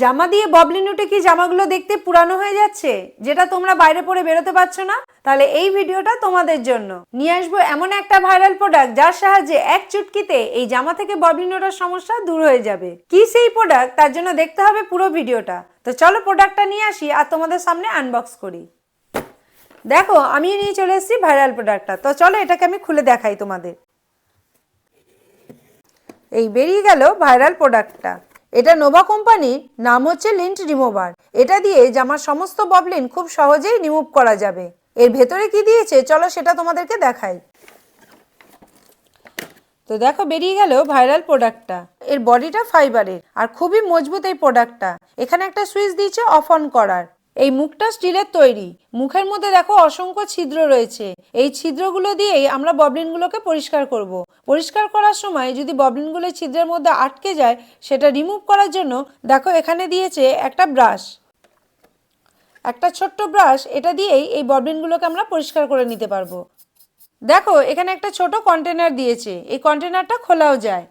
জামা দিয়ে ববলিন উঠে কি জামাগুলো দেখতে পুরানো হয়ে যাচ্ছে? যেটা তোমরা বাইরে পরে বেরোতে পারছ না? তাহলে এই ভিডিওটা তোমাদের জন্য। নিয়ে আসব এমন একটা ভাইরাল প্রোডাক্ট যার সাহায্যে এক চুটকিতে এই জামা থেকে ববলিন ওঠার সমস্যা দূর হয়ে যাবে। কি সেই প্রোডাক্ট তার জন্য দেখতে হবে পুরো ভিডিওটা। তো চলো প্রোডাক্টটা নিয়ে আসি আর তোমাদের সামনে আনবক্স করি। দেখো আমি নিয়ে চলে এসেছি ভাইরাল প্রোডাক্টটা তো চলো এটাকে আমি খুলে দেখাই তোমাদের। এই বেরিয়ে গেল ভাইরাল প্রোডাক্টটা এটা নোভা কোম্পানির নাম হচ্ছে লিন্ট রিমুভার। এটা দিয়ে জামার সমস্ত ববলিন খুব সহজেই রিমুভ করা যাবে। এর ভেতরে কি দিয়েছে? চলো সেটা তোমাদেরকে দেখাই। তো দেখো, বেরিয়ে গেল ভাইরাল প্রোডাক্টটা। এর বডিটা ফাইবারের, আর খুবই মজবুত এই প্রোডাক্টটা। এখানে একটা সুইচ দিয়েছে অফ অন করার। এই মুখটা স্টিলের তৈরি। মুখের মধ্যে দেখো অসংখ্য ছিদ্র রয়েছে। এই ছিদ্রগুলো দিয়েই আমরা ববলিনগুলোকে পরিষ্কার করব। পরিষ্কার করার সময় যদি ববলিনগুলো ছিদ্রের মধ্যে আটকে যায়, সেটা রিমুভ করার জন্য দেখো এখানে দিয়েছে একটা ব্রাশ। একটা ছোট্ট ব্রাশ, এটা দিয়েই এই ববলিনগুলোকে আমরা পরিষ্কার করে নিতে পারব। দেখো, এখানে একটা ছোট কন্টেনার দিয়েছে। এই কন্টেনারটা খোলাও যায়।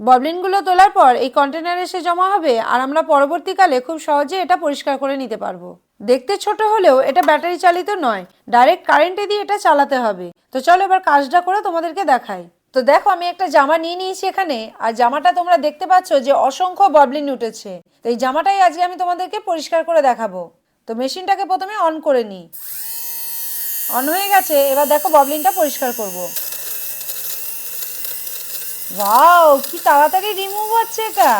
ববলিনগুলো তোলার পর এই কন্টেনারে এসে জমা হবে আর আমরা পরবর্তীকালে খুব সহজে এটা পরিষ্কার করে নিতে পারব। দেখতে ছোট হলেও এটা ব্যাটারি চালিত নয় ডাইরেক্ট কারেন্টে দিয়ে এটা চালাতে হবে। তো চলো এবার কাজটা করে তোমাদেরকে দেখাই। তো দেখো, আমি একটা জামা নিয়ে নিয়েছি এখানে, আর জামাটা তোমরা দেখতে পাচ্ছ যে অসংখ্য ববলিন উঠেছে। তো এই জামাটাই আজকে আমি তোমাদেরকে পরিষ্কার করে দেখাবো। তো মেশিনটাকে প্রথমে অন করে নিই। অন হয়ে গেছে, এবার দেখো ববলিনটা পরিষ্কার করব। ওয়াও কি তাড়াতাড়ি রিমুভ হচ্ছে এটা।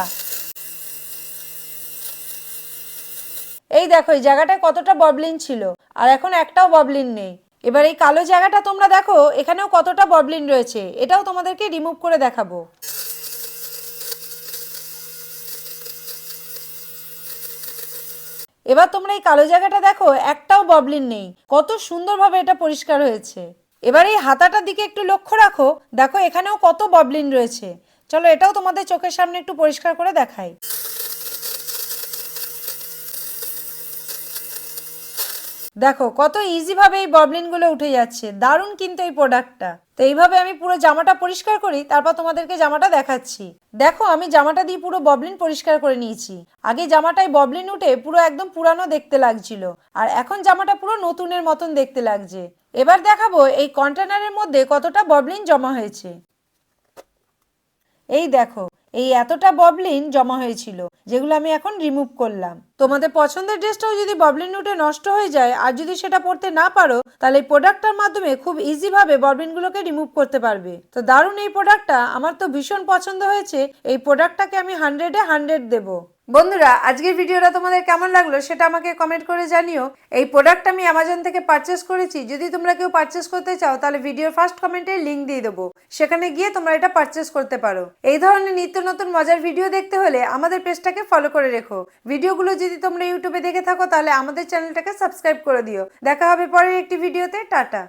এই দেখো, এই জায়গাটায় কতটা ববলিন ছিল, আর এখন একটাও ববলিন নেই। এবার এই কালো জায়গাটা তোমরা দেখো, এখানেও কতটা ববলিন রয়েছে, এটাও তোমাদেরকে রিমুভ করে দেখাবো। এবার তোমরা এই কালো জায়গাটা দেখো, একটাও ববলিন নেই। কত সুন্দরভাবে এটা পরিষ্কার হয়েছে। এবার এই হাতাটার দিকে একটু লক্ষ্য রাখো। দেখো, এখানেও কত ববলিন রয়েছে। চলো, এটাও তোমাদের চোখের সামনে একটু পরিষ্কার করে দেখাই। দেখো, কত ইজিভাবে এই ববলিনগুলো উঠে যাচ্ছে। দারুণ কিন্তু এই প্রোডাক্টটা তো এইভাবে আমি পুরো জামাটা পরিষ্কার করি, তারপর তোমাদেরকে জামাটা দেখাচ্ছি। দেখো, আমি জামাটা দিয়ে পুরো ববলিন পরিষ্কার করে নিয়েছি। আগে জামাটায় ববলিন উঠে পুরো একদম পুরানো দেখতে লাগছিল। আর এখন জামাটা পুরো নতুনের মতন দেখতে লাগছে। এবার দেখাবো এই কন্টেনারের মধ্যে কতটা ববলিন জমা হয়েছে। এই দেখো, এই এতটা ববলিন জমা হয়েছিল, যেগুলো আমি এখন রিমুভ করলাম। তোমাদের পছন্দের ড্রেসটাও যদি ববলিন উঠে নষ্ট হয়ে যায়, আর যদি সেটা পরতে না পারো, তাহলে এই প্রোডাক্টটার মাধ্যমে খুব ইজিভাবে ববলিনগুলোকে রিমুভ করতে পারবে। তো দারুণ এই প্রোডাক্টটা, আমার তো ভীষণ পছন্দ হয়েছে, এই প্রোডাক্টটাকে আমি হান্ড্রেডে হান্ড্রেড দেবো। বন্ধুরা, আজকের ভিডিওটা তোমাদের কেমন লাগল সেটা আমাকে কমেন্ট করে জানিও। এই প্রোডাক্ট আমি অ্যামাজন থেকে পারচেস করেছি, যদি তোমরা কেউ পারচেস করতে চাও, তাহলে ভিডিওর ফার্স্ট কমেন্টে লিঙ্ক দিয়ে দেবো। সেখানে গিয়ে তোমরা এটা পারচেস করতে পারো। এই ধরনের নিত্য নতুন মজার ভিডিও দেখতে হলে আমাদের পেজটাকে ফলো করে রেখো। ভিডিওগুলো যদি তোমরা ইউটিউবে দেখে থাকো, তাহলে আমাদের চ্যানেলটাকে সাবস্ক্রাইব করে দিও। দেখা হবে পরের একটি ভিডিওতে, টাটা।